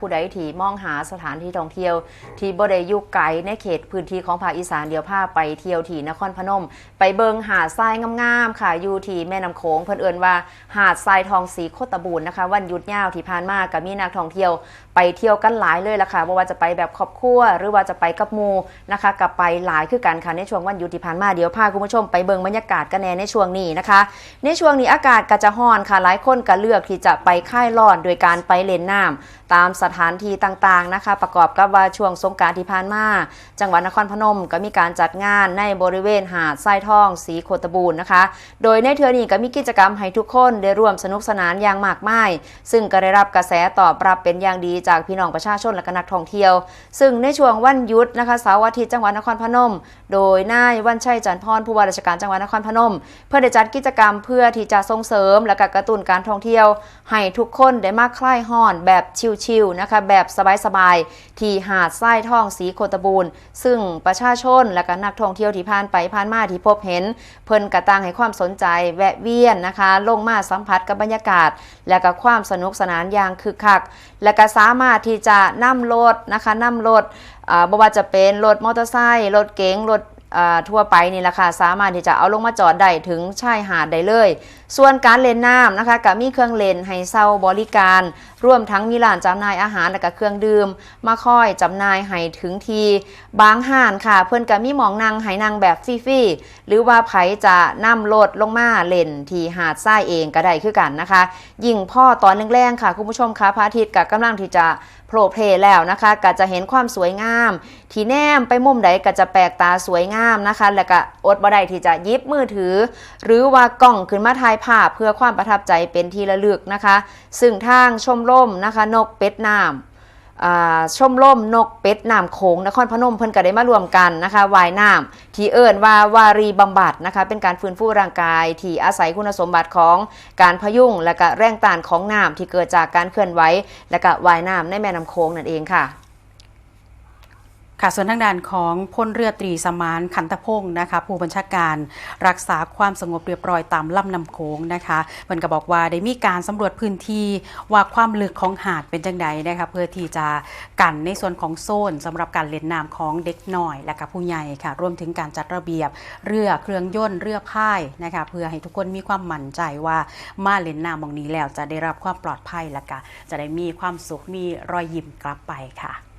ผู้ใดที่มองหาสถานที่ท่องเที่ยว ที่บ่ได้อยู่ไกลในเขตพื้นที่ของภาคอีสานเดียวพาไปเที่ยวที่นครพนม ไปเบิงหาดทรายงามๆค่ะอยู่ที่แม่น้ำโขงเพิ่นเอิ้นว่าหาดทรายทองสีโคตบูรณ์นะคะวันหยุดยาวที่ผ่านมาก็มีนักท่องเที่ยว ไปเที่ยวกันหลายเลยล่ะค่ะบ่ว่าจะไปแบบครอบครัวหรือว่าจะไปกับหมู่นะคะกับไปหลายคือกันค่ะในช่วงวันหยุดที่ผ่านมาเดี๋ยวพาคุณผู้ชมไปเบิงบรรยากาศกันแน่ในช่วงนี้นะคะ ในช่วงนี้อากาศก็จะร้อนค่ะหลายคนก็เลือกที่จะไปคลายร้อนโดยการไปเล่นน้ำตามสถานที่ต่างๆนะคะ ประกอบกับว่าช่วงสงกานต์ที่ผ่านมาจังหวัดนครพนมก็มีการจัดงานในบริเวณหาดทรายทองสีโคตบูรณ์นะคะ โดยในเทือนี้ก็มีกิจกรรมให้ทุกคนได้ร่วมสนุกสนานอย่างมากมาย ซึ่งก็ได้รับกระแสตอบรับเป็นอย่างดีจากพี่น้องประชาชนและก็นักท่องเที่ยว ซึ่งในช่วงวันหยุดนะคะเสาร์อาทิตย์จังหวัดนครพนม โดยนายวันชัยจันทร์พรผู้ว่าราชการจังหวัดนครพนม เพื่อได้จัดกิจกรรมเพื่อที่จะส่งเสริมและก็กระตุ้นการท่องเที่ยว ให้ทุกคนได้มาคลายห้อนแบบชิลๆนะคะแบบสบายๆที่หาดทรายทองสีโคตบูรณ์ซึ่งประชาชนและก็นักท่องเที่ยวที่ผ่านไปผ่านมาที่พบเห็น เพิ่นกระตังให้ความสนใจแวะเวียนนะคะ ลงมาสัมผัสกับบรรยากาศ และก็ความสนุกสนานอย่างคึกคัก และก็สามารถที่จะนำรถนะคะนำรถบ่ว่าจะเป็นรถมอเตอร์ไซค์รถเก๋งรถ ทั่วไปนี่แหละค่ะสามารถที่จะเอาลงมาจอดได้ถึงชายหาดได้เลย ส่วนการเล่นน้ำนะคะก็มีเครื่องเล่นให้เช่าบริการ ร่วมทั้งมีร้านจำหน่ายอาหารและก็เครื่องดื่ม มาคอยจำหน่ายให้ถึงที บางห้านค่ะ เพื่อนก็มีหมองนั่งให้นั่งแบบฟรีๆหรือว่าไผจะนำรถลงมาเล่นที่หาดทรายเองก็ได้คือกันนะคะ ยิ่งพ่อตอนแรงๆค่ะคุณผู้ชมคะพระอาทิตย์ก็กำลังที่จะโผล่เพลแล้วนะคะก็จะเห็นความสวยงาม ที่แนมไปมุมใดก็จะแปลกตาสวยงามนะคะ แล้วก็อดบ่ได้ที่จะยิบมือถือ หรือว่ากล้องขึ้นมาถ่ายภาพเพื่อความประทับใจเป็นที่ระลึกนะคะ ซึ่งทางชมร่มนะคะ นกเป็ดน้ำอ่าชมร่มนกเป็ดน้ำโขงนครพนมเพิ่นก็ได้มารวมกันนะคะวายน้ำที่เอิ้นว่าวารีบำบัดนะคะเป็นการฟื้นฟูร่างกาย ที่อาศัยคุณสมบัติของการพยุงและก็แรงต้านของน้ำที่เกิดจากการเคลื่อนไหวและก็วายน้ำในแม่น้ำโขงนั่นเองค่ะ ค่ะส่วนทางด้านของพลเรือตรีสมานขันตพงศ์นะคะ ผู้บัญชาการรักษาความสงบเรียบร้อยตามลำน้ำโขงนะคะเพิ่นก็บอกว่าได้มีการสำรวจพื้นที่ว่าความลึกของหาดเป็นจังใดนะคะเพื่อที่จะกันในส่วนของโซนสำหรับการเล่นน้ำของเด็กน้อย และกับผู้ใหญ่ค่ะรวมถึงการจัดระเบียบเรือเครื่องยนต์เรือพายนะคะเพื่อให้ทุกคนมีความมั่นใจว่ามาเล่นน้ำมองนี้แล้วจะได้รับความปลอดภัยและก็จะได้มีความสุขมีรอยยิ้มกลับไปค่ะ